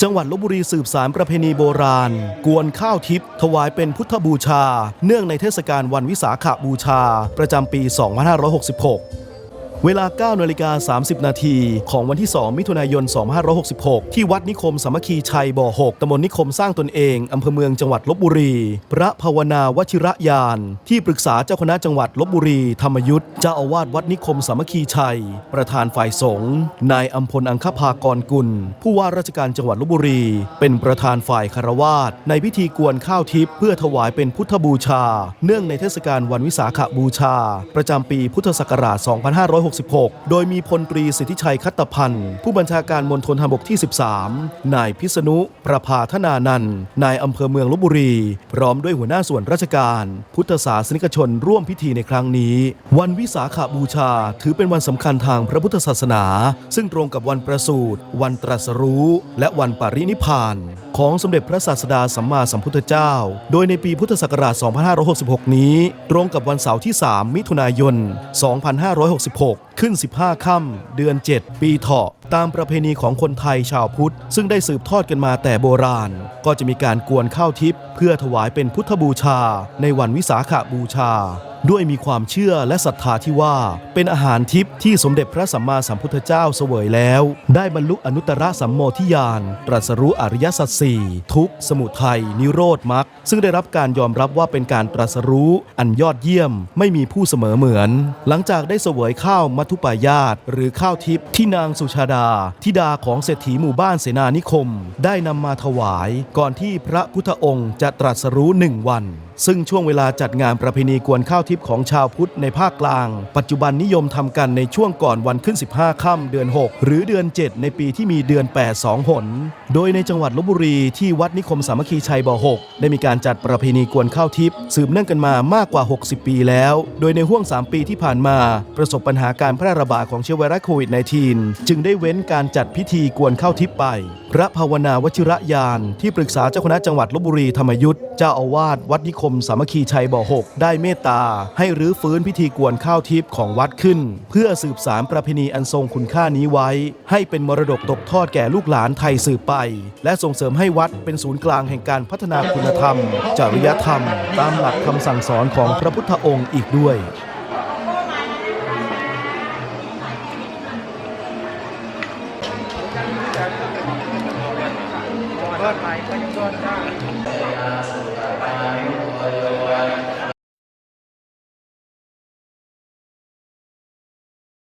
จังหวัดลบบุรีสืบสารประเพณีโบราณ กวนข้าวทิพย์ถวายเป็นพุทธบูชา เนื่องในเทศกาลวันวิสาขบูชา ประจำปี 2566 เวลา 9นาฬิกา30 นาทีของวันที่ 2 มิถุนายน 2566 ที่วัดนิคมสามัคคีชัยบ่อ 6ตำบลนิคมสร้างตนเอง อำเภอเมืองจังหวัดลบบุรี พระภาวนาวชิระยาน ที่ปรึกษาเจ้าคณะจังหวัดลบบุรี ธรรมยุทธ์เจ้าอาวาสวัดนิคมสามัคคีชัย ประธานฝ่ายสงฆ์นายอัมพลอังคภากรกุล ผู้ว่าราชการจังหวัดลบบุรี เป็นประธานฝ่ายคารวาสในพิธีกวนข้าวทิพย์เพื่อถวายเป็นพุทธบูชา เนื่องในเทศกาลวันวิสาขบูชา ประจำปีพุทธศักราช 2566โดยมีพลตรีสิทธิชัยคัตพันธ์ ผู้บัญชาการมณฑลทหารบกที่ 13 นายพิษณุ ประภาธนานันท์นายอำเภอเมืองลบบุรี พร้อมด้วยหัวหน้าส่วนราชการ พุทธศาสนิกชนร่วมพิธีในครั้งนี้ วันวิสาขบูชาถือเป็นวันสำคัญทางพระพุทธศาสนา ซึ่งตรงกับวันประสูติวันตรัสรู้ และวันปรินิพานของสมเด็จพระศาสดาสัมมาสัมพุทธเจ้า โดยในปีพุทธศักราช 2566 นี้ ตรงกับวันเสาร์ที่ 3 มิถุนายน 2566 ขึ้น 15 ค่ำเดือน 7 ปีเถาะตามประเพณีของคนไทยชาวพุทธ ซึ่งได้สืบทอดกันมาแต่โบราณ ก็จะมีการกวนข้าวทิพย์เพื่อถวายเป็นพุทธบูชา ในวันวิสาขบูชา ด้วยมีความเชื่อและศรัทธาที่ว่า เป็นอาหารทิพย์ที่สมเด็จพระสัมมาสัมพุทธเจ้าเสวยแล้ว ได้บรรลุอนุตตรสัมโมทิยานตรัสรู้อริยสัจสี่ทุกสมุทัยนิโรธมรรคซึ่งได้รับการยอมรับว่าเป็นการตรัสรู้อันยอดเยี่ยม ไม่มีผู้เสมอเหมือน หลังจากได้เสวยข้าวมัทุปายาตหรือข้าวทิพย์ที่นางสุชาดา ธิดาของเศรษฐีหมู่บ้านเสนานิคม ได้นำมาถวาย ก่อนที่พระพุทธองค์จะตรัสรู้หนึ่งวัน ซึ่งช่วงเวลาจัดงานประเพณีกวนข้าวทิพย์ของชาวพุทธในภาคกลาง ปัจจุบันนิยมทำกันในช่วงก่อนวันขึ้น 15 ค่ำเดือน 6 หรือเดือน 7 ในปีที่มีเดือน 8 2 หน โดยในจังหวัดลบบุรีที่วัดนิคมสามัคคีชัยบ่อ 6 ได้มีการจัดประเพณีกวนข้าวทิพย์สืบเนื่องกันมามากกว่า 60 ปีแล้ว โดยในห่วง 3 ปีที่ผ่านมา ประสบปัญหาการแพร่ระบาดของเชื้อไวรัสโควิด -19 จึงได้เว้นการจัดพิธีกวนข้าวทิพย์ไป พระภาวนาวชิระยานที่ปรึกษาเจ้าคณะจังหวัดลบบุรีธรรมยุทธเจ้าอาวาสวัดนิคมสามัคคีชัยบ่อ6ได้เมตตา ให้รื้อฟื้นพิธีกวนข้าวทิพย์ของวัดขึ้น เพื่อสืบสารประเพณีอันทรงคุณค่านี้ไว้ ให้เป็นมรดกตกทอดแก่ลูกหลานไทยสืบไป และส่งเสริมให้วัดเป็นศูนย์กลางแห่งการพัฒนาคุณธรรม จริยธรรม ตามหลักคำสั่งสอนของพระพุทธองค์อีกด้วยรอดไปก็ยังรอดได้